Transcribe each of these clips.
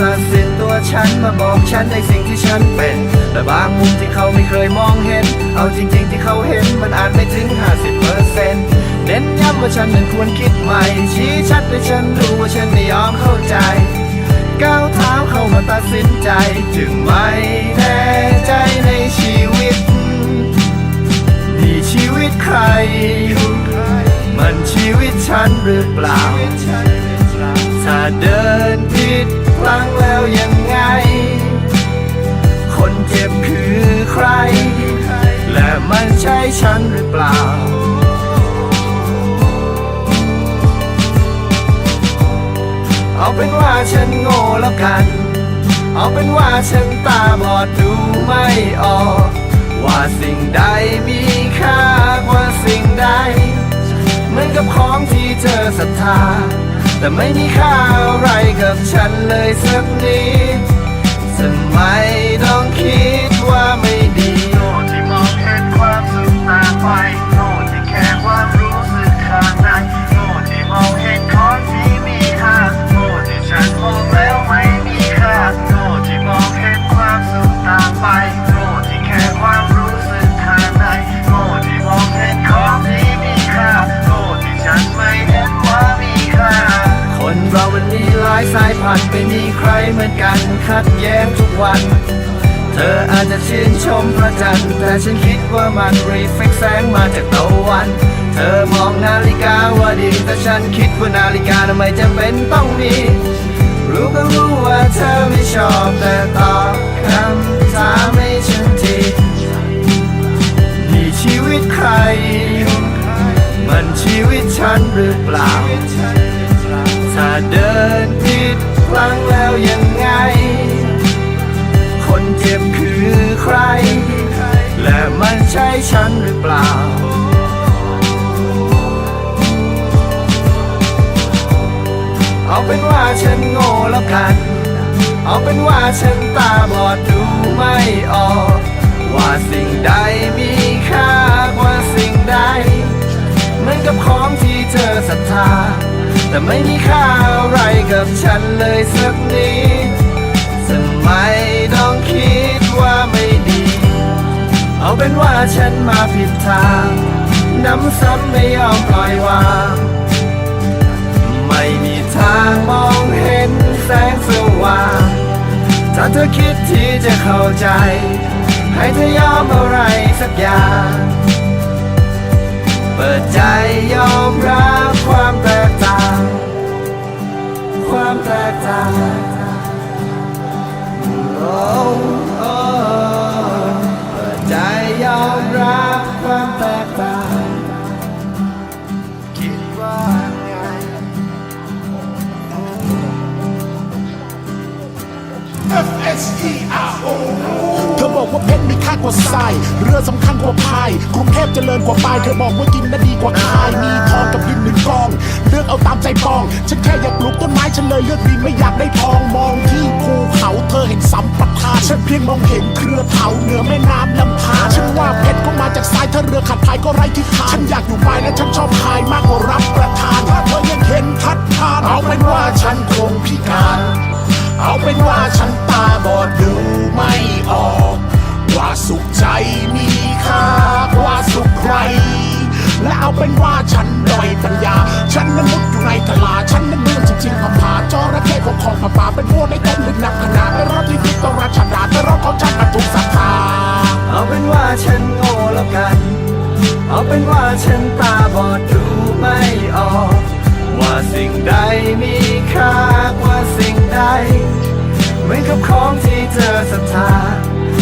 ตัดสินตัวฉันมาบอกฉันในสิ่งที่ฉันเป็น แต่บางมุมที่เขาไม่เคยมองเห็น เอาจริง ๆ ที่เขาเห็นมันอาจไม่ถึง 50%เน้นย้ำว่าฉันนั้นควรคิดใหม่ ชี้ชัดให้ฉันรู้ว่าฉันไม่ยอมเข้าใจ ก้าวเท้าเข้ามาตัดสินใจ จึงไม่แน่ใจในชีวิตนี่ชีวิตใคร มันชีวิตฉันหรือเปล่า ถ้าเดิน ผิดพลังแล้วยังไง คนเจ็บคือใคร และมันใช่ฉันหรือเปล่าเอาเป็นว่าฉันโง่แล้วกัน เอาเป็นว่าฉันตาบอดดูไม่ออก ว่าสิ่งใดมีค่ากว่าสิ่งใด เหมือนกับของที่เธอศรัทธา แต่ไม่มีค่าอะไรกับฉันเลยสักนิดจะไม่ต้องคิดว่า มันมีหลายสายพันธุ์ไม่มีใครเหมือนกันขัดแย้งทุกวัน เธออาจจะชื่นชมพระจันทร์แต่ฉันคิดว่ามันรีเฟกแสงมาจากตะวัน เธอมองนาฬิกาว่าดีแต่ฉันคิดว่านาฬิกาทำไมจะเป็นต้องมี รู้ก็รู้ว่าเธอไม่ชอบแต่ตอบคำถามให้ฉันทีนี่ชีวิตใคร มันชีวิตฉันหรือเปล่า เดินผิดพลังแล้วยังไง คนเจ็บคือใคร และมันใช่ฉันหรือเปล่า เอาเป็นว่าฉันโง่แล้วกัน เอาเป็นว่าฉันตาบอดดูไม่ออก ว่าสิ่งใดมีค่ากว่าสิ่งใดเหมือนกับของที่เธอศรัทธา แต่ไม่มีค่าอะไรกับฉันเลยสักนิดทำไมต้องคิดว่าไม่ดี เอาเป็นว่าฉันมาผิดทาง น้ำซ้ำไม่ยอมปล่อยวาง ไม่มีทางมองเห็นแสงสว่าง ถ้าเธอคิดที่จะเข้าใจ ให้เธอยอมอะไรสักอย่าง เปิดใจยอมรับความแตกต่าง ความแตกต่างโอ้โอ้เปิดใจยอมรับความแตกต่าง คิดว่าไง F S E R O บอกว่าเพชรมีค่ากว่าทราย เรือสำคัญกว่าพาย กรุงเทพเจริญกว่าปลาย เธอบอกว่ากินน่ะดีกว่าขาย มีทองกับดินหนึ่งกอง เลือกเอาตามใจปอง ฉันแค่อยากปลูกต้นไม้ฉันเลยเลือกดินไม่อยากได้ทอง มองที่ภูเขาเธอเห็นสัมปทานฉันเพียงมองเห็นเครือเถาเหนือแม่น้ำลำพานฉันว่าเพชรก็มาจากทรายถ้าเรือขัดพายก็ไร้ทิศทางฉันอยากอยู่ปลายและฉันชอบพายมากกว่ารับประทาน ถ้าเธอยังเห็นทัดทานเอาเป็นว่าฉันคง เอาเป็นว่าฉันตาบอดดูไม่ออก ว่าสิ่งใดมีค่ากว่าสิ่งใดเหมือนกับของที่เธอศรัทธา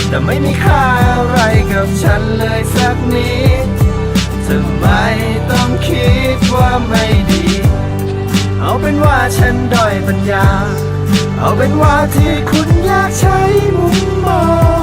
แต่ไม่มีค่าอะไรกับฉันเลยสักนิดทำไมต้องคิดว่าไม่ดี เอาเป็นว่าฉันด้อยปัญญา เอาเป็นว่าที่คุณอยากใช้มุมมอง